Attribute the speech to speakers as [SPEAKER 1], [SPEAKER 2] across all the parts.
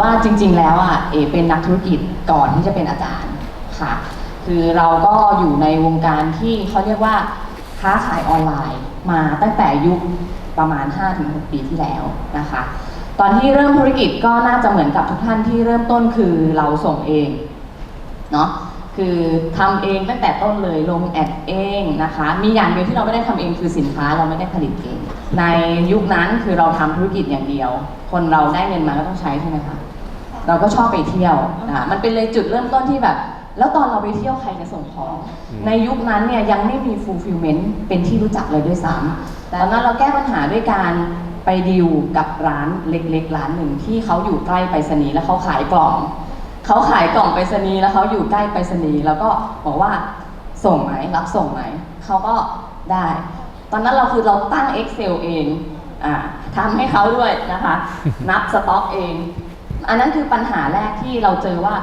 [SPEAKER 1] ว่าจริง ๆ แล้วอะเอเป็นนักธุรกิจก่อนที่จะเป็นอาจารย์ค่ะ คือเราก็อยู่ในวงการที่เขาเรียกว่าค้าขายออนไลน์มาตั้งแต่ยุคประมาณ 5-6 ปีที่แล้วนะคะ ตอนที่เริ่มธุรกิจก็น่าจะเหมือนกับทุกท่านที่เริ่มต้นคือเราส่งเองเนาะคือทำเองตั้งแต่ต้นเลยลงแอดเองนะคะ มีอย่างเดียวที่เราไม่ได้ทำเองคือสินค้าเราไม่ได้ผลิตเอง ในยุคนั้นคือเราทำธุรกิจอย่างเดียว คนเราได้เงินมาก็ต้องใช้ใช่ไหมคะเราก็ชอบไปเที่ยวนะมันเป็นเลยจุดเริ่มต้นที่แบบ แล้วตอนเราไปเที่ยวใครจะส่งของ
[SPEAKER 2] อืม
[SPEAKER 1] ในยุคนั้นเนี่ยยังไม่มี fulfillment เป็นที่รู้จักเลยด้วยซ้ำแต่ตอนนั้นเราแก้ปัญหาด้วยการไปดีลกับร้านเล็กๆ ร้านหนึ่งที่เขาอยู่ใกล้ไปรษณีย์แล้วเขาขายกล่องเขาขายกล่องไปรษณีย์แล้วเขาอยู่ใกล้ไปรษณีย์แล้วก็บอกว่าส่งไหมรับส่งไหมเขาก็ได้ ตอนนั้นเราคือเราตั้ง Excel เองอ่าทำให้เขาด้วยนะคะ นับสต็อกเอง อันนั้นคือปัญหาแรกที่เราเจอว่า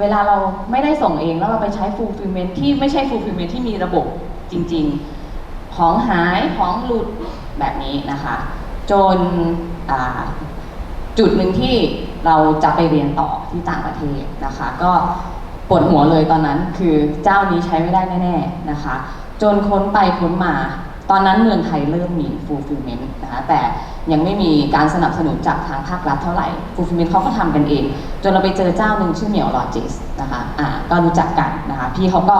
[SPEAKER 1] เวลาเราไม่ได้ส่งเองแล้วเราไปใช้ fulfillment ที่ไม่ใช่ fulfillment ที่มีระบบจริง ๆ ของหายของหลุดแบบนี้นะคะ จนอ่าจุดหนึ่งที่เราจะไปเรียนต่อที่ต่างประเทศนะคะ ก็ปวดหัวเลยตอนนั้นคือเจ้านี้ใช้ไม่ได้แน่ๆนะคะ จนค้นไปค้นมา ตอนนั้นเมืองไทยเริ่มมี fulfillment นะคะแต่ยังไม่มีการสนับสนุนจากทางภาครัฐเท่าไหร่ fulfillment เขาก็ทำกันเอง จนเราไปเจอเจ้าหนึ่งชื่อเหมียวลอจิสนะคะอ่าก็รู้จักกันนะคะพี่เขาก็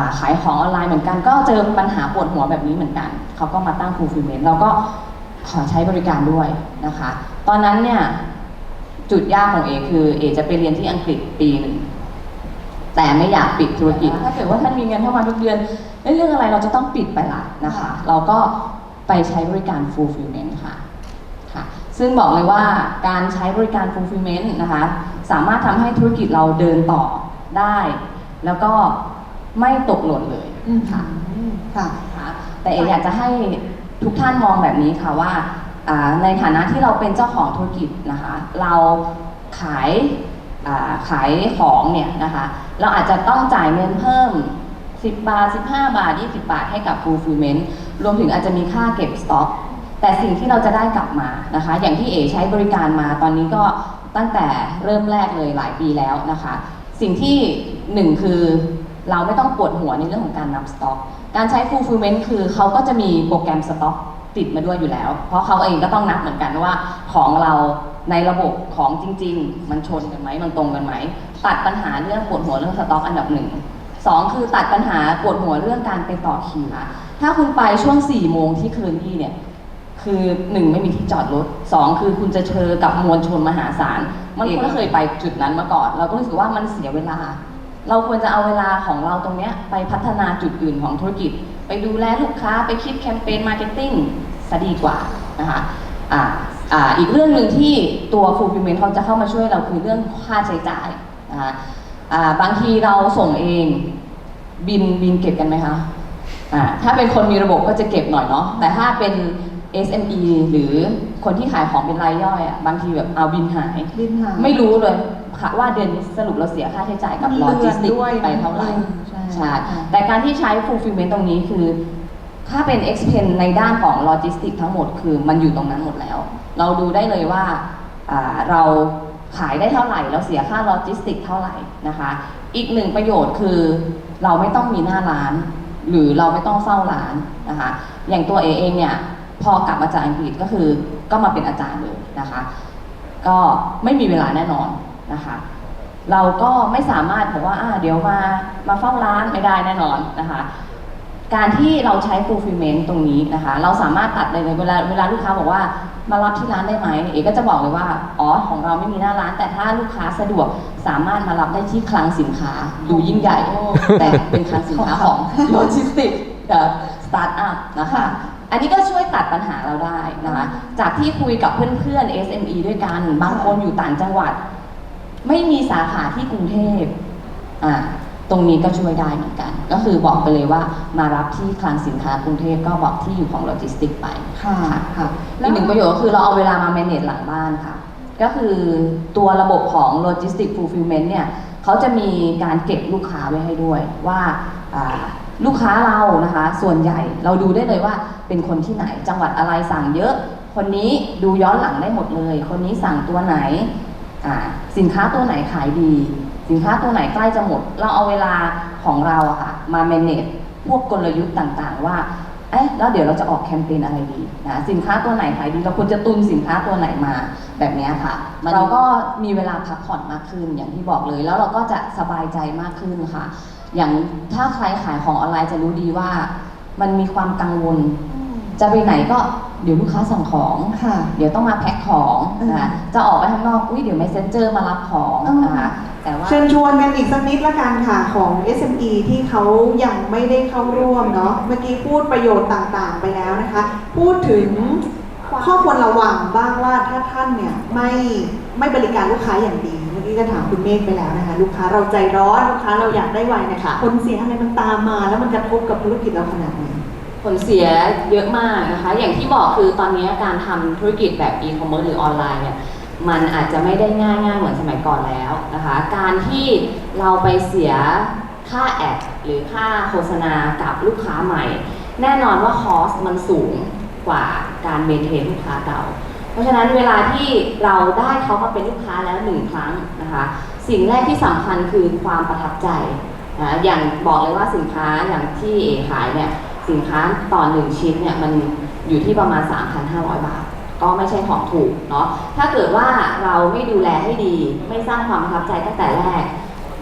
[SPEAKER 1] าขายของออนไลน์เหมือนกัน ก็เจอปัญหาปวดหัวแบบนี้เหมือนกัน เขาก็มาตั้ง fulfillment เราก็ขอใช้บริการด้วยนะคะ ตอนนั้นเนี่ยจุดยากของเอคือเอจะไปเรียนที่อังกฤษปีหนึ่ง แต่ไม่อยากปิดธุรกิจ ถ้าเกิดว่าท่านมีเงินเข้ามาทุกเดือนเอ้ยเรื่องอะไรเราจะต้องปิดไปละนะคะ เราก็ไปใช้บริการ fulfillment ค่ะค่ะ ซึ่งบอกเลยว่าการใช้บริการ fulfillment นะคะ สามารถทำให้ธุรกิจเราเดินต่อได้ แล้วก็ไม่ตกหล่นเลย
[SPEAKER 3] อืม
[SPEAKER 1] ค่ะ
[SPEAKER 3] ค่ะ
[SPEAKER 1] นะคะแต่เออยากจะให้ทุกท่านมองแบบนี้ค่ะว่าอ่าในฐานะที่เราเป็นเจ้าของธุรกิจนะคะ เราขายอ่าขายของเนี่ยนะคะเราอาจจะต้องจ่ายเงินเพิ่ม 10 บาท 15 บาท 20 บาทให้กับ fulfillment รวมถึงอาจจะมีค่าเก็บสต็อก แต่สิ่งที่เราจะได้กลับมานะคะ อย่างที่เอใช้บริการมาตอนนี้ก็ตั้งแต่เริ่มแรกเลยหลายปีแล้วนะคะ สิ่งที่หนึ่งคือเราไม่ต้องปวดหัวในเรื่องของการนับสต็อก การใช้ fulfillment คือเขาก็จะมีโปรแกรมสต็อกติดมาด้วยอยู่แล้ว เพราะเขาเองก็ต้องนับเหมือนกันว่าของเราในระบบของจริง ๆ มันชนกันไหมมันตรงกันไหม ตัดปัญหาเรื่องปวดหัวเรื่องสต็อกอันดับหนึ่งสองคือตัดปัญหาปวดหัวเรื่องการไปต่อคิวนะถ้าคุณไปช่วง4ี่โมงที่เคิร์นี่เนี่ย คือหนึ่งไม่มีที่จอดรถสองคือคุณจะเจอกับมวลชนมหาศาล มันก็เคยไปจุดนั้นมาก่อน เราก็รู้สึกว่ามันเสียเวลา เราควรจะเอาเวลาของเราตรงเนี้ยไปพัฒนาจุดอื่นของธุรกิจ ไปดูแลลูกค้าไปคิดแคมเปญมาร์เก็ตติ้งซะดีกว่านะคะอ่าอ่าอีกเรื่องหนึ่งที่ตัว fulfillment เขาจะเข้ามาช่วยเราคือเรื่องค่าใช้จ่าย นะคะอ่าบางทีเราส่งเองบินบินเก็บกันไหมคะอ่าถ้าเป็นคนมีระบบก็จะเก็บหน่อยเนาะแต่ถ้าเป็น SME หรือคนที่ขายของเป็นรายย่อยอะบางทีแบบเอาบินหาย
[SPEAKER 3] บินหาย
[SPEAKER 1] ไม่รู้เลยค่ะว่าเดือนนี้สรุปเราเสียค่าใช้จ่ายกับ
[SPEAKER 3] มัน
[SPEAKER 1] โล
[SPEAKER 3] เลื
[SPEAKER 1] จิ
[SPEAKER 3] อน
[SPEAKER 1] สติก
[SPEAKER 3] ด้วย
[SPEAKER 1] ไปเท่าไหร่
[SPEAKER 3] อืมใช่
[SPEAKER 1] ใช่
[SPEAKER 3] ค่ะ
[SPEAKER 1] แต่การที่ใช้ fulfillment ตรงนี้คือ ถ้าเป็น expense ในด้านของโลจิสติกทั้งหมดคือมันอยู่ตรงนั้นหมดแล้ว เราดูได้เลยว่าอ่าเรา ขายได้เท่าไหร่ เราเสียค่าโลจิสติกเท่าไหร่นะคะ อีกหนึ่งประโยชน์คือเราไม่ต้องมีหน้าร้าน หรือเราไม่ต้องเฝ้าร้านนะคะ อย่างตัวเอเองเนี่ยพอกลับมาจากอังกฤษก็คือก็มาเป็นอาจารย์เลยนะคะ ก็ไม่มีเวลาแน่นอนนะคะ เราก็ไม่สามารถบอกว่าอ่าเดี๋ยวมามาเฝ้าร้านไม่ได้แน่นอนนะคะ การที่เราใช้ fulfillment ตรงนี้นะคะ เราสามารถตัดเลยเวลาเวลาลูกค้าบอกว่ามารับที่ร้านได้ไหมเอกก็จะบอกเลยว่า อ๋อ ของเราไม่มีหน้าร้าน แต่ถ้าลูกค้าสะดวกสามารถมารับได้ที่คลังสินค้า ดูยิ่งใหญ่ แต่เป็นคลังสินค้าของโลจิสติกกับสตาร์ทอัพนะคะ อันนี้ก็ช่วยตัดปัญหาเราได้นะคะ จากที่คุยกับเพื่อนๆ SME ด้วยกัน บางคนอยู่ต่างจังหวัด ไม่มีสาขาที่กรุงเทพอ่า ตรงนี้ก็ช่วยได้เหมือนกัน ก็คือบอกไปเลยว่ามารับที่คลังสินค้ากรุงเทพก็บอกที่อยู่ของโลจิสติกไป
[SPEAKER 3] ค่ะค่ะ
[SPEAKER 1] อีกหนึ่งประโยชน์ก็คือเราเอาเวลามา manage หลังบ้านค่ะ ก็คือตัวระบบของ logistic fulfillment เนี่ยเขาจะมีการเก็บลูกค้าไว้ให้ด้วยว่าอ่าลูกค้าเรานะคะ ส่วนใหญ่เราดูได้เลยว่าเป็นคนที่ไหนจังหวัดอะไรสั่งเยอะ คนนี้ดูย้อนหลังได้หมดเลย คนนี้สั่งตัวไหนอ่าสินค้าตัวไหนขายดี สินค้าตัวไหนใกล้จะหมด เราเอาเวลาของเราอะค่ะมา manage พวกกลยุทธ์ต่างๆ ว่าเอ๊ะแล้วเดี๋ยวเราจะออกแคมเปญอะไรดีนะสินค้าตัวไหนขายดีเราควรจะตุนสินค้าตัวไหนมาแบบนี้ค่ะ เราก็มีเวลาพักผ่อนมากขึ้นอย่างที่บอกเลย แล้วเราก็จะสบายใจมากขึ้นค่ะ อย่างถ้าใครขายของออนไลน์จะรู้ดีว่า มันมีความกังวล จะไปไหนก็เดี๋ยวลูกค้าสั่งของ
[SPEAKER 2] ค่ะ
[SPEAKER 1] เดี๋ยวต้องมาแพ็คของ
[SPEAKER 2] อืม
[SPEAKER 1] นะคะจะออกไปข้างนอกอุ้ยเดี๋ยว messenger มารับของ
[SPEAKER 2] อืม
[SPEAKER 1] นะคะแต่ว่า
[SPEAKER 2] เชิญชวนกันอีกสักนิดละกันค่ะของ SME ที่เขายังไม่ได้เข้าร่วมเนาะเมื่อกี้พูดประโยชน์ต่างๆ ไปแล้วนะคะ พูดถึงข้อควรระวังบ้างว่าถ้าท่านเนี่ยไม่ไม่บริการลูกค้าอย่างดี เมื่อกี้ก็ถามคุณเมฆไปแล้วนะคะ ลูกค้าเราใจร้อนลูกค้าเราอยากได้ไวเนะคะ
[SPEAKER 1] ค่ะ
[SPEAKER 2] ผลเสียอะไรมันตามมา แล้วมันกระทบกับธุรกิจเราขนาดไหน
[SPEAKER 1] ผลเสียเยอะมากนะคะ อย่างที่บอกคือตอนนี้การทำธุรกิจแบบ e-commerce หรือออนไลน์เนี่ยมันอาจจะไม่ได้ง่ายง่ายๆเหมือนสมัยก่อนแล้วนะคะ การที่เราไปเสียค่าแอดหรือค่าโฆษณากับลูกค้าใหม่ แน่นอนว่าคอสมันสูงกว่าการเมนเทนลูกค้าเก่า เพราะฉะนั้นเวลาที่เราได้เขามาเป็นลูกค้าแล้วหนึ่งครั้งนะคะ สิ่งแรกที่สำคัญคือความประทับใจนะอย่างบอกเลยว่าสินค้าอย่างที่เอขายเนี่ย สินค้าต่อหนึ่งชิ้นเนี่ยมันอยู่ที่ประมาณ 3,500 บาท ก็ไม่ใช่ของถูกเนาะถ้าเกิดว่าเราไม่ดูแลให้ดี ไม่สร้างความประทับใจตั้งแต่แรก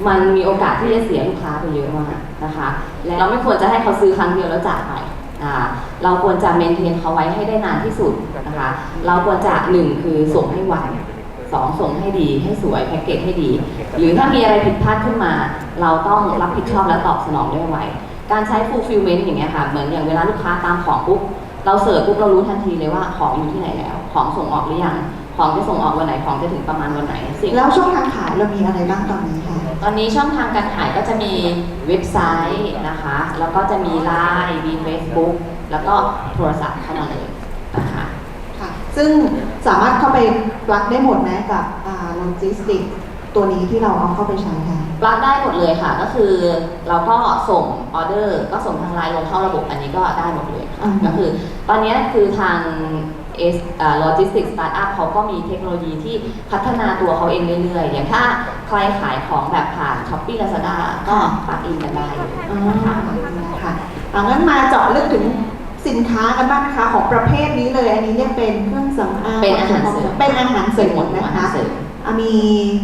[SPEAKER 1] มันมีโอกาสที่จะเสียลูกค้าไปเยอะมากนะคะ และเราไม่ควรจะให้เขาซื้อครั้งเดียวแล้วจากไปเราควรจะเมนเทนเขาไว้ให้ได้นานที่สุดนะคะ เราควรจะหนึ่งคือส่งให้ไวสองส่งให้ดีให้สวยแพ็กเกจให้ดี หรือถ้ามีอะไรผิดพลาดขึ้นมา เราต้องรับผิดชอบและตอบสนองด้วยไว การใช้ fulfillment อย่างเงี้ยค่ะ เหมือนอย่างเวลาลูกค้าตามของปุ๊บ เราเสิร์ชปุ๊บเรารู้ทันทีเลยว่าของอยู่ที่ไหนแล้ว ของส่งออกหรือยัง ของจะส่งออกวันไหน ของจะถึงประมาณวันไหนสิ่ง
[SPEAKER 2] แล้วช่องทางขายเรามีอะไรบ้างตอนนี้คะ
[SPEAKER 1] ตอนนี้ช่องทางการขายก็จะมีเว็บไซต์นะคะ แล้วก็จะมี Line มี Facebook แล้วก็โทรศัพท์เข้ามาเลยนะคะ
[SPEAKER 2] ค่ะ ซึ่งสามารถเข้าไปปลักได้หมดไหมกับโลจิสติกตัวนี้ที่เราเอาเข้าไปใช้ค่ะ
[SPEAKER 1] ปลักได้หมดเลยค่ะ ก็คือเราก็ส่งออเดอร์ ก็ส่งทางไลน์ลงเข้าระบบอันนี้ก็ได้หมดเลยค่ะ
[SPEAKER 2] อืม
[SPEAKER 1] ก็คือ ตอนนี้คือทางเอสโลจิสติกสตาร์ทอัพเขาก็มีเทคโนโลยีที่พัฒนาตัวเขาเองเรื่อยๆ อย่างถ้าใครขายของแบบผ่าน s h อ p e e Lazada ก็ปลักอินกันได้เลย
[SPEAKER 2] อ่า
[SPEAKER 1] นะคะ
[SPEAKER 2] ค่ะเอางั้นมาเจาะลึกถึงสินค้ากันบ้างนะคะของประเภทนี้เลย อันนี้เนี่ยเป็นเครื่องสำอาง
[SPEAKER 1] เป็นอาหารเสริม
[SPEAKER 2] เป็นอาหารเสริม
[SPEAKER 1] หมดหม
[SPEAKER 2] นะ
[SPEAKER 1] อาหา
[SPEAKER 2] คะ
[SPEAKER 1] รเสริม
[SPEAKER 2] อะมี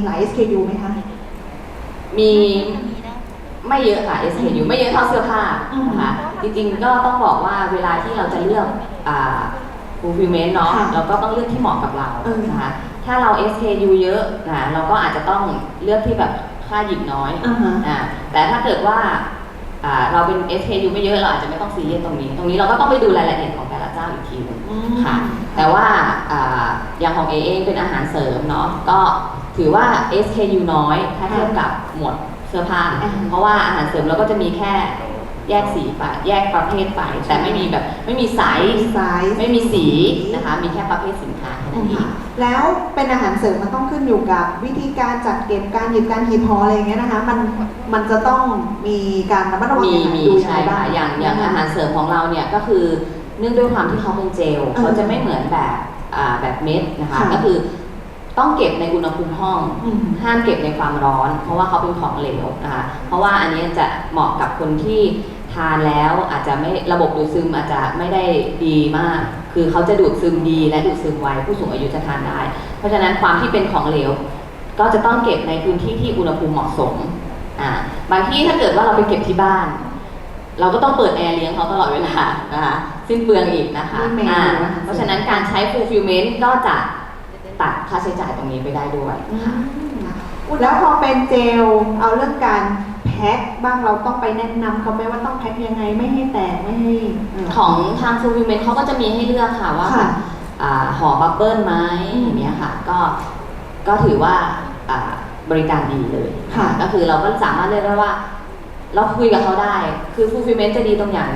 [SPEAKER 2] หลาย SKU ไหมคะ
[SPEAKER 1] มีไม่เยอะค่ะ SKU ไม่เยอะเท่าเสื้อผ้านะคะจริงๆก็ต้องบอกว่าเวลาที่เราจะเลือกอ่า fulfillment เนาะ
[SPEAKER 2] ค่ะ
[SPEAKER 1] เราก็ต้องเลือกที่เหมาะกับเรา
[SPEAKER 2] เออ
[SPEAKER 1] นะคะถ้าเรา SKU เยอะนะเราก็อาจจะต้องเลือกที่แบบค่าหยิบน้อย
[SPEAKER 2] อ่าฮะ
[SPEAKER 1] อ่าแต่ถ้าเกิดว่าอ่าเราเป็น SKU ไม่เยอะเราอาจจะไม่ต้องซีเรียสตรงนี้ ตรงนี้เราก็ต้องไปดูรายละเอียดของแต่ละเจ้าอีกทีหนึง
[SPEAKER 2] อืม
[SPEAKER 1] ค่ะแต่ว่าอ่าอย่างของเอเองเป็นอาหารเสริมเนาะก็ ถือว่า SKU น้อยถ้าเทียบกับหมวดเสื้อผ้า
[SPEAKER 2] อ่า
[SPEAKER 1] เพราะว่าอาหารเสริมเราก็จะมีแค่แยกสีไปแยกประเภทไป แต่ไม่มีแบบไม่มีไซส์
[SPEAKER 2] ไซส์
[SPEAKER 1] ไม่มีสีนะคะ มีแค่ประเภทสินค้าแค่นั้นเอง
[SPEAKER 2] แล้วเป็นอาหารเสริมมันต้องขึ้นอยู่กับ วิธีการจัดเก็บการหยิบการหีบห่ออะไรอย่างเงี้ยนะคะมันมันจะต้องมีการระมัดระวัง
[SPEAKER 1] มี
[SPEAKER 2] ยังไง
[SPEAKER 1] มี
[SPEAKER 2] ดูยัง
[SPEAKER 1] ใช่
[SPEAKER 2] ไงบ้า
[SPEAKER 1] ค่ะ
[SPEAKER 2] ง
[SPEAKER 1] อย่างอย่างอาหารเสริมของเราเนี่ยก็คือเนื่องด้วยความที่เขาเป็นเจล
[SPEAKER 2] เออ
[SPEAKER 1] เขาจะไม่เหมือนแบบอ่าแบบเม็ดนะคะ
[SPEAKER 2] ค่ะ
[SPEAKER 1] ก็คือ ต้องเก็บในอุณหภูมิห้อง
[SPEAKER 2] อืม
[SPEAKER 1] ห้ามเก็บในความร้อน เพราะว่าเขาเป็นของเหลวนะคะเพราะว่าอันนี้จะเหมาะกับคนที่ทานแล้วอาจจะไม่ระบบดูดซึมอาจจะไม่ได้ดีมาก คือเขาจะดูดซึมดีและดูดซึมไวผู้สูงอายุจะทานได้ เพราะฉะนั้นความที่เป็นของเหลว ก็จะต้องเก็บในพื้นที่ที่อุณหภูมิเหมาะสมอ่าบางที่ถ้าเกิดว่าเราไปเก็บที่บ้าน เราก็ต้องเปิดแอร์เลี้ยงเขาตลอดเวลานะคะสิ้นเปลืองอีกนะคะ
[SPEAKER 2] นี่เมนู
[SPEAKER 1] อ่า
[SPEAKER 2] นะคะ
[SPEAKER 1] เพราะฉะนั้นการใช้ fulfillment ก็จะ ตัดค่าใช้จ่ายตรงนี้ไปได้ด้วย
[SPEAKER 2] อืมแล้วพอเป็นเจลเอาเรื่องการแพ็คบ้างเราต้องไปแนะนำเขาไหมว่าต้องแพ็คยังไงไม่ให้แตกไม่ให้เข
[SPEAKER 1] องทาง fulfillment เขาก็จะมีให้เลือกค่ะว่า
[SPEAKER 2] ค่ะ
[SPEAKER 1] อ่าห่อบับเบิ้ลไหม
[SPEAKER 2] อืม
[SPEAKER 1] อย่างเนี้ยค่ะก็ก็ถือว่าอ่าบริการดีเลย
[SPEAKER 2] ค่ะ
[SPEAKER 1] ก็คือเราก็สามารถเลือกได้ว่า เราคุยกับเขาได้ คือ fulfillment จะดีตรงอย่าง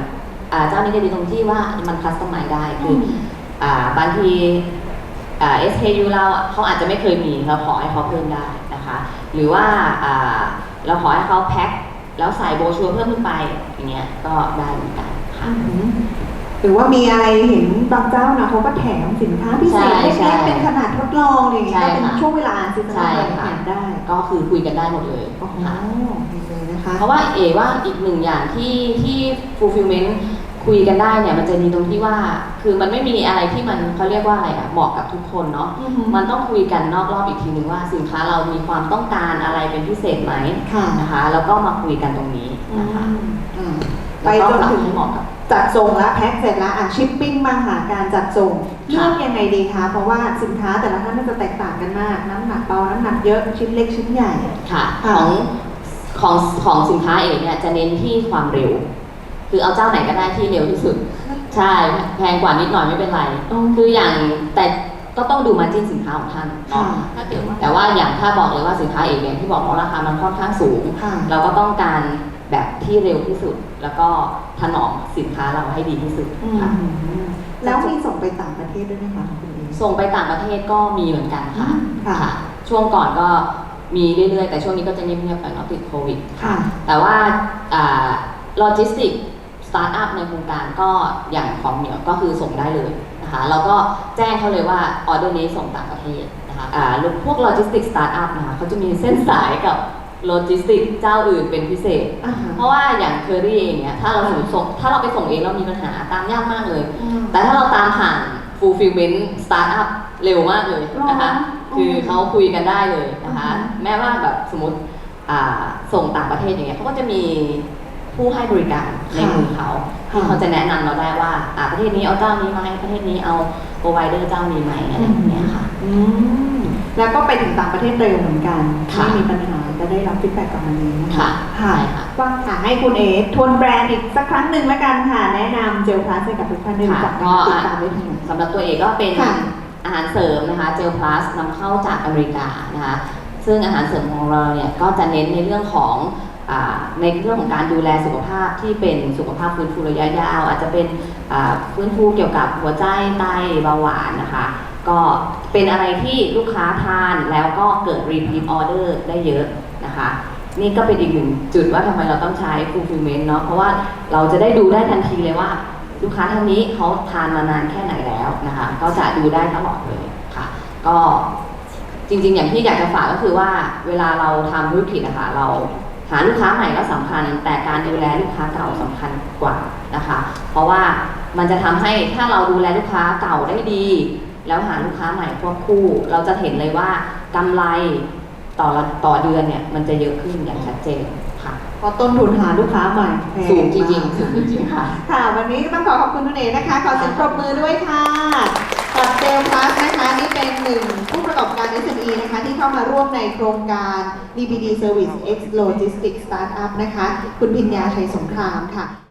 [SPEAKER 1] อ่าเจ้านี้จะดีตรงที่ว่ามันคัสตอมไมได้คือออ่าบางที อ่า SKU เราเขาอาจจะไม่เคยมีเราขอให้เขาเพิ่มได้นะคะ หรือว่าอ่าเราขอให้เขาแพ็คแล้วใส่โบรชัวร์เพิ่มขึ้นไปอย่างเงี้ยก็ได้เหมือนกันค่ะ
[SPEAKER 2] อืมหรือว่ามีอะไรเห็นบางเจ้านะเขาก็แถมสินค้าพิเศษ
[SPEAKER 1] ใช่ใช่
[SPEAKER 2] เล็กๆเป็นขนาดทดลองอะไรอย่างเงี้ย
[SPEAKER 1] ใช่
[SPEAKER 2] ก็เป็น
[SPEAKER 1] ค่ะ
[SPEAKER 2] ช่วงเวลาสิน
[SPEAKER 1] ใช่
[SPEAKER 2] ค้า
[SPEAKER 1] ค่ะ
[SPEAKER 2] แถมได้
[SPEAKER 1] ก็คือคุยกันได้หมดเลย
[SPEAKER 2] โอ้โห
[SPEAKER 1] ค่ะ
[SPEAKER 2] ดีเลยนะคะ
[SPEAKER 1] เพราะว่าเอว่าอีกหนึ่งอย่างที่ที่ fulfillment คุยกันได้เนี่ยมันจะดีตรงที่ว่า คือมันไม่มีอะไรที่มันเขาเรียกว่าอะไรอะเหมาะกับทุกคนเนาะ
[SPEAKER 2] อือฮึ
[SPEAKER 1] มันต้องคุยกันนอกรอบอีกทีหนึ่งว่าสินค้าเรามีความต้องการอะไรเป็นพิเศษไหม
[SPEAKER 2] ค่ะ
[SPEAKER 1] นะคะ แล้วก็มาคุยกันตรงนี้
[SPEAKER 2] อื
[SPEAKER 1] นะคะ
[SPEAKER 2] มอ่าไป
[SPEAKER 1] แล้ว
[SPEAKER 2] จ
[SPEAKER 1] ก็
[SPEAKER 2] น
[SPEAKER 1] ปรับ
[SPEAKER 2] ถึง
[SPEAKER 1] ให้เหมาะกับ
[SPEAKER 2] จัดส่งแล้วแพ็คเสร็จแล้วอะชิปปิ้งมาหาการจัดส่งเลื
[SPEAKER 1] ค่ะ
[SPEAKER 2] อกยังไงดีคะเพราะว่าสินค้าแต่ละท่านน่าจะแตกต่างกันมาก น้ำหนักเบาน้ำหนักเยอะชิ้นเล็กชิ้นใหญ่
[SPEAKER 1] ค่ะ
[SPEAKER 2] ค่ะ
[SPEAKER 1] ของของของสินค้าเองเนี่ยจะเน้นที่ความเร็ว คือเอาเจ้าไหนก็ได้ที่เร็วที่สุด ใช่แพงกว่านิดหน่อยไม่เป็นไร
[SPEAKER 2] อ๋อ
[SPEAKER 1] คืออย่างแต่ก็ต้องดูมาจิ้นสินค้าของท่านเนาะ
[SPEAKER 2] ค่ะ
[SPEAKER 1] ถ้าเกิดว่าแต่ว่าอย่างถ้าบอกเลยว่าสินค้าเองเนี่ยที่บอกว่าราคามันค่อนข้างสูง
[SPEAKER 2] ค่ะ
[SPEAKER 1] เราก็ต้องการแบบที่เร็วที่สุด แล้วก็ถนอมสินค้าเราให้ดีที่สุด
[SPEAKER 2] อื
[SPEAKER 1] ค่ะ
[SPEAKER 2] มแล้วมีส่งไปต่างประเทศด้วยไหมคะคุณเอ
[SPEAKER 1] ส่งไปต่างประเทศก็มีเหมือนกันค่ะ
[SPEAKER 2] ค่ะ
[SPEAKER 1] ค่ะ ช่วงก่อนก็มีเรื่อยๆ แต่ช่วงนี้ก็จะเงียบๆไปเนาะติดโควิด
[SPEAKER 2] ค่ะ
[SPEAKER 1] แต่ว่าโลจิสติกส ตาร์ทอัพในโครงการก็อย่างของเหนียวก็คือส่งได้เลยนะคะแล้วก็แจ้งเขาเลยว่าออเดอร์นี้ส่งต่างประเทศนะคะอ่าพวกโลจิสติกสตาร์ทอัพนะคะเขาจะมีเส้นสายกับโลจิสติกเจ้าอื่นเป็นพิเศษ
[SPEAKER 2] อ่าฮะ
[SPEAKER 1] เพราะว่าอย่างเคอรี่เองเนี่ยถ้าเราสมมติส่งถ้าเราไปส่งเองเรามีปัญหาตามยากมากเลย
[SPEAKER 2] อืม
[SPEAKER 1] แต่ถ้าเราตามผ่าน fulfillment startup เร็วมากเลยนะคะ
[SPEAKER 2] หรอ
[SPEAKER 1] คือเขาคุยกันได้เลยนะคะ
[SPEAKER 2] อือฮึ
[SPEAKER 1] แม้ว่าแบบสมมติอ่าส่งต่างประเทศอย่างเงี้ยเขาก็จะมี ผู้ให้บริการในมือเขาที่เขาจะแนะนำเราได้ว่าอ่าประเทศนี้เอาเจ้านี้ไหมประเทศนี้เอา provider เจ้านี้ไหมอะไรอย่างเงี้ยค่ะ
[SPEAKER 2] อืมแล้วก็ไปถึงต่างประเทศเร็วเหมือนกัน
[SPEAKER 1] ค่ะ
[SPEAKER 2] ไม่มีปัญหาจะได้รับฟีดแบ็กกลับมาดีนะคะ
[SPEAKER 1] ค่ะ
[SPEAKER 2] ค่ะ
[SPEAKER 1] ใช่ค่ะ
[SPEAKER 2] ว่างค่ะให้คุณเอทวนแบรนด์อีกสักครั้งหนึ่งแล้วกันค่ะ แนะนำเจลพลัสให้กับทุกท่านได้รู้จัก
[SPEAKER 1] ค่ะ
[SPEAKER 2] ติด
[SPEAKER 1] ก็
[SPEAKER 2] ตามได้ที่ไหน
[SPEAKER 1] สำหรับตัวเองก็เป็น
[SPEAKER 2] ค่ะ
[SPEAKER 1] อาหารเสริมนะคะเจลพลัสนำเข้าจากอเมริกานะคะซึ่งอาหารเสริมของเราเนี่ยก็จะเน้นในเรื่องของอา ในเรื่องของการดูแลสุขภาพที่เป็นสุขภาพฟื้นฟูระยะยาว อาจจะเป็นฟื้นฟูเกี่ยวกับหัวใจไตเบาหวานนะคะ ก็เป็นอะไรที่ลูกค้าทานแล้วก็เกิด repeat order ได้เยอะนะคะนี่ก็เป็นอีกหนึ่งจุดว่าทำไมเราต้องใช้ fulfillment เนาะเพราะว่าเราจะได้ดูได้ทันทีเลยว่า ลูกค้าท่านนี้เขาทานมานานแค่ไหนแล้วนะคะก็จะดูได้ตลอดเลยค่ะ ก็จริงๆ อย่างที่อยากจะฝากก็คือว่าเวลาเราทำธุรกิจนะคะเรา หาลูกค้าใหม่ก็สำคัญ แต่การดูแลลูกค้าเก่าสำคัญกว่านะคะ เพราะว่ามันจะทำให้ถ้าเราดูแลลูกค้าเก่าได้ดี แล้วหาลูกค้าใหม่ควบคู่ เราจะเห็นเลยว่ากำไรต่อละต่อเดือนเนี่ยมันจะเยอะขึ้นอย่างชัดเจนค่ะ
[SPEAKER 2] เพราะต้นทุนหาลูกค้าใหม่แพ
[SPEAKER 1] สูงจริง
[SPEAKER 2] มาก
[SPEAKER 1] ๆสูงจริงๆค่ะ
[SPEAKER 2] ค่ะ วันนี้ก็ต้องขอขอบคุณคุณเอนะคะ ขอเสียงปรบมือด้วยค่ะ กับเซลพลัสนะคะนี่เป็นหนึ่งผู้ประกอบการ SME นะคะที่เข้ามาร่วมในโครงการ DPD Service X Logistics Startup นะคะ คุณพิญญาชัยสงครามค่ะ